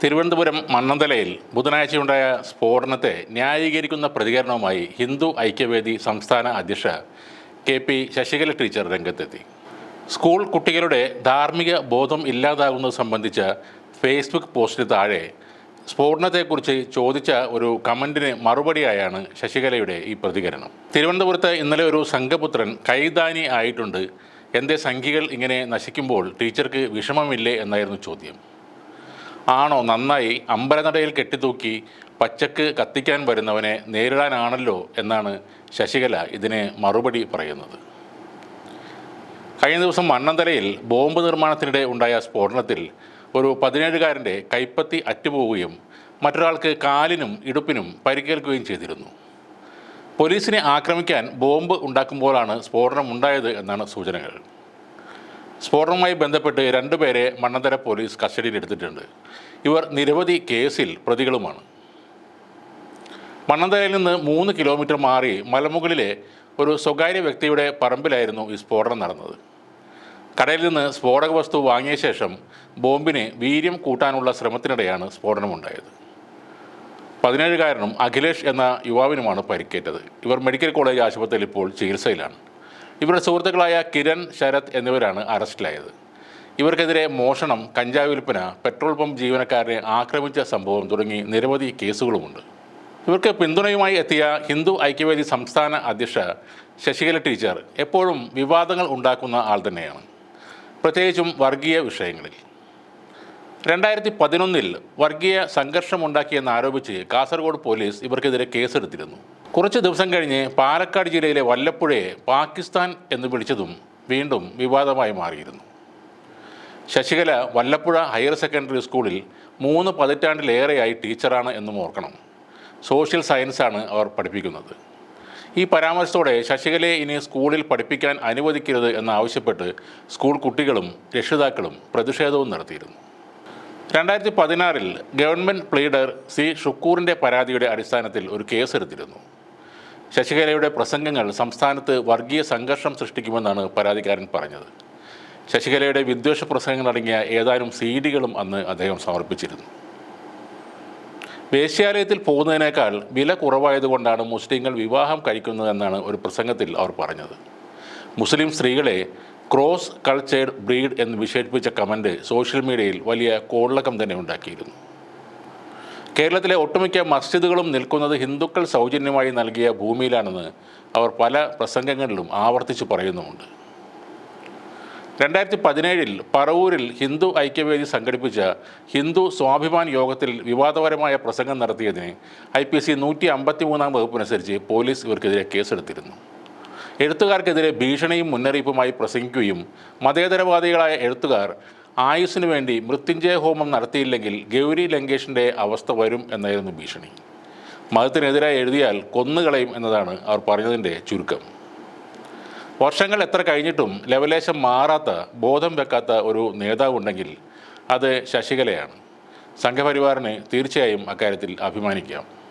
തിരുവനന്തപുരം മണ്ണന്തലയിൽ ബുധനാഴ്ചയുണ്ടായ സ്ഫോടനത്തെ ന്യായീകരിക്കുന്ന പ്രതികരണവുമായി ഹിന്ദു ഐക്യവേദി സംസ്ഥാന അധ്യക്ഷ കെ പി ശശികല ടീച്ചർ രംഗത്തെത്തി. സ്കൂൾ കുട്ടികളുടെ ധാർമ്മിക ബോധം ഇല്ലാതാകുന്നത് സംബന്ധിച്ച ഫേസ്ബുക്ക് പോസ്റ്റിന് താഴെ സ്ഫോടനത്തെക്കുറിച്ച് ചോദിച്ച ഒരു കമന്റിന് മറുപടിയായാണ് ശശികലയുടെ ഈ പ്രതികരണം. തിരുവനന്തപുരത്ത് ഇന്നലെ ഒരു സംഘപുത്രൻ കൈതാനി ആയിട്ടുണ്ട്. എന്റെ സംഖ്യകൾ ഇങ്ങനെ നശിക്കുമ്പോൾ ടീച്ചർക്ക് വിഷമമില്ലേ എന്നായിരുന്നു ചോദ്യം. ആണോ നന്നായി അമ്പലനടയിൽ കെട്ടിത്തൂക്കി പച്ചക്ക് കത്തിക്കാൻ വരുന്നവനെ നേരിടാനാണല്ലോ എന്നാണ് ശശികല ഇതിന് മറുപടി പറയുന്നത്. കഴിഞ്ഞ ദിവസം മണ്ണന്തലയിൽ ബോംബ് നിർമ്മാണത്തിനിടെ ഉണ്ടായ സ്ഫോടനത്തിൽ ഒരു പതിനേഴുകാരന്റെ കൈപ്പത്തി അറ്റുപോവുകയും മറ്റൊരാൾക്ക് കാലിനും ഇടുപ്പിനും പരിക്കേൽക്കുകയും ചെയ്തിരുന്നു. പോലീസിനെ ആക്രമിക്കാൻ ബോംബ് ഉണ്ടാക്കുമ്പോഴാണ് സ്ഫോടനം ഉണ്ടായത് എന്നാണ് സൂചനകൾ. സ്ഫോടനവുമായി ബന്ധപ്പെട്ട് രണ്ടുപേരെ മണ്ണന്തര പോലീസ് കസ്റ്റഡിയിലെടുത്തിട്ടുണ്ട് ഇവർ നിരവധി കേസിൽ പ്രതികളുമാണ്. മണ്ണന്തരയിൽ നിന്ന് മൂന്ന് കിലോമീറ്റർ മാറി മലമുകളിലെ ഒരു സ്വകാര്യ വ്യക്തിയുടെ പറമ്പിലായിരുന്നു ഈ സ്ഫോടനം നടന്നത്. കടയിൽ നിന്ന് സ്ഫോടക വസ്തു വാങ്ങിയ ശേഷം ബോംബിന് വീര്യം കൂട്ടാനുള്ള ശ്രമത്തിനിടെയാണ് സ്ഫോടനമുണ്ടായത്. പതിനേഴുകാരനും അഖിലേഷ് എന്ന യുവാവിനുമാണ് പരിക്കേറ്റത്. ഇവർ മെഡിക്കൽ കോളേജ് ആശുപത്രിയിൽ ഇപ്പോൾ ചികിത്സയിലാണ്. ഇവരുടെ സുഹൃത്തുക്കളായ കിരൺ ശരത് എന്നിവരാണ് അറസ്റ്റിലായത്. ഇവർക്കെതിരെ മോഷണം കഞ്ചാവ് വിൽപ്പന പെട്രോൾ പമ്പ് ജീവനക്കാരനെ ആക്രമിച്ച സംഭവം തുടങ്ങി നിരവധി കേസുകളുമുണ്ട്. ഇവർക്ക് പിന്തുണയുമായി എത്തിയ ഹിന്ദു ഐക്യവേദി സംസ്ഥാന അധ്യക്ഷ ശശികല ടീച്ചർ എപ്പോഴും വിവാദങ്ങൾ ഉണ്ടാക്കുന്ന ആൾ തന്നെയാണ്. പ്രത്യേകിച്ചും വർഗീയ വിഷയങ്ങളിൽ. രണ്ടായിരത്തി പതിനൊന്നിൽ വർഗീയ സംഘർഷമുണ്ടാക്കിയെന്ന് ആരോപിച്ച് കാസർഗോഡ് പോലീസ് ഇവർക്കെതിരെ കേസെടുത്തിരുന്നു. കുറച്ച് ദിവസം കഴിഞ്ഞ് പാലക്കാട് ജില്ലയിലെ വല്ലപ്പുഴയെ പാകിസ്ഥാൻ എന്ന് വിളിച്ചതും വീണ്ടും വിവാദമായി മാറിയിരുന്നു. ശശികല വല്ലപ്പുഴ ഹയർ സെക്കൻഡറി സ്കൂളിൽ മൂന്ന് പതിറ്റാണ്ടിലേറെയായി ടീച്ചറാണ് എന്നും ഓർക്കണം. സോഷ്യൽ സയൻസാണ് അവർ പഠിപ്പിക്കുന്നത്. ഈ പരാമർശത്തോടെ ശശികലയെ ഇനി സ്കൂളിൽ പഠിപ്പിക്കാൻ അനുവദിക്കരുത് എന്നാവശ്യപ്പെട്ട് സ്കൂൾ കുട്ടികളും രക്ഷിതാക്കളും പ്രതിഷേധവും നടത്തിയിരുന്നു. രണ്ടായിരത്തി പതിനാറിൽ ഗവൺമെന്റ് പ്ലീഡർ സി ഷുക്കൂറിന്റെ പരാതിയുടെ അടിസ്ഥാനത്തിൽ ഒരു കേസെടുത്തിരുന്നു. ശശികലയുടെ പ്രസംഗങ്ങൾ സംസ്ഥാനത്ത് വർഗീയ സംഘർഷം സൃഷ്ടിക്കുമെന്നാണ് പരാതിക്കാരൻ പറഞ്ഞത്. ശശികലയുടെ വിദ്വേഷ പ്രസംഗങ്ങൾ അടങ്ങിയ ഏതാനും സി ഡികളും അന്ന് അദ്ദേഹം സമർപ്പിച്ചിരുന്നു. വേശ്യാലയത്തിൽ പോകുന്നതിനേക്കാൾ വില കുറവായതുകൊണ്ടാണ് മുസ്ലിങ്ങൾ വിവാഹം കഴിക്കുന്നതെന്നാണ് ഒരു പ്രസംഗത്തിൽ അവർ പറഞ്ഞത്. മുസ്ലിം സ്ത്രീകളെ ക്രോസ് കൾച്ചേർഡ് ബ്രീഡ് എന്ന് വിശേഷിപ്പിച്ച കമന്റ് സോഷ്യൽ മീഡിയയിൽ വലിയ കോളിളക്കം തന്നെ ഉണ്ടാക്കിയിരുന്നു. കേരളത്തിലെ ഒട്ടുമിക്ക മസ്ജിദുകളും നിൽക്കുന്നത് ഹിന്ദുക്കൾ സൗജന്യമായി നൽകിയ ഭൂമിയിലാണെന്ന് അവർ പല പ്രസംഗങ്ങളിലും ആവർത്തിച്ച് പറയുന്നുമുണ്ട്. രണ്ടായിരത്തി പതിനേഴിൽ പറവൂരിൽ ഹിന്ദു ഐക്യവേദി സംഘടിപ്പിച്ച ഹിന്ദു സ്വാഭിമാൻ യോഗത്തിൽ വിവാദപരമായ പ്രസംഗം നടത്തിയതിന് ഐ പി സി നൂറ്റി അമ്പത്തി മൂന്നാം വകുപ്പനുസരിച്ച് പോലീസ് ഇവർക്കെതിരെ കേസെടുത്തിരുന്നു. എഴുത്തുകാർക്കെതിരെ ഭീഷണിയും മുന്നറിയിപ്പുമായി പ്രസംഗിക്കുകയും മതേതരവാദികളായ എഴുത്തുകാർ ആയുസ്സിനു വേണ്ടി മൃത്യുഞ്ജയ ഹോമം നടത്തിയില്ലെങ്കിൽ ഗൗരി ലങ്കേഷിന്റെ അവസ്ഥ വരും എന്നായിരുന്നു ഭീഷണി. മതത്തിനെതിരായി എഴുതിയാൽ കൊന്നുകളയും എന്നതാണ് അവർ പറഞ്ഞതിന്റെ ചുരുക്കം. വർഷങ്ങൾ എത്ര കഴിഞ്ഞിട്ടും ലവലേശം മാറാത്ത ബോധം വെക്കാത്ത ഒരു നേതാവുണ്ടെങ്കിൽ അത് ശശികലയാണ്. സംഘപരിവാറിന് തീർച്ചയായും അക്കാര്യത്തിൽ അഭിമാനിക്കാം.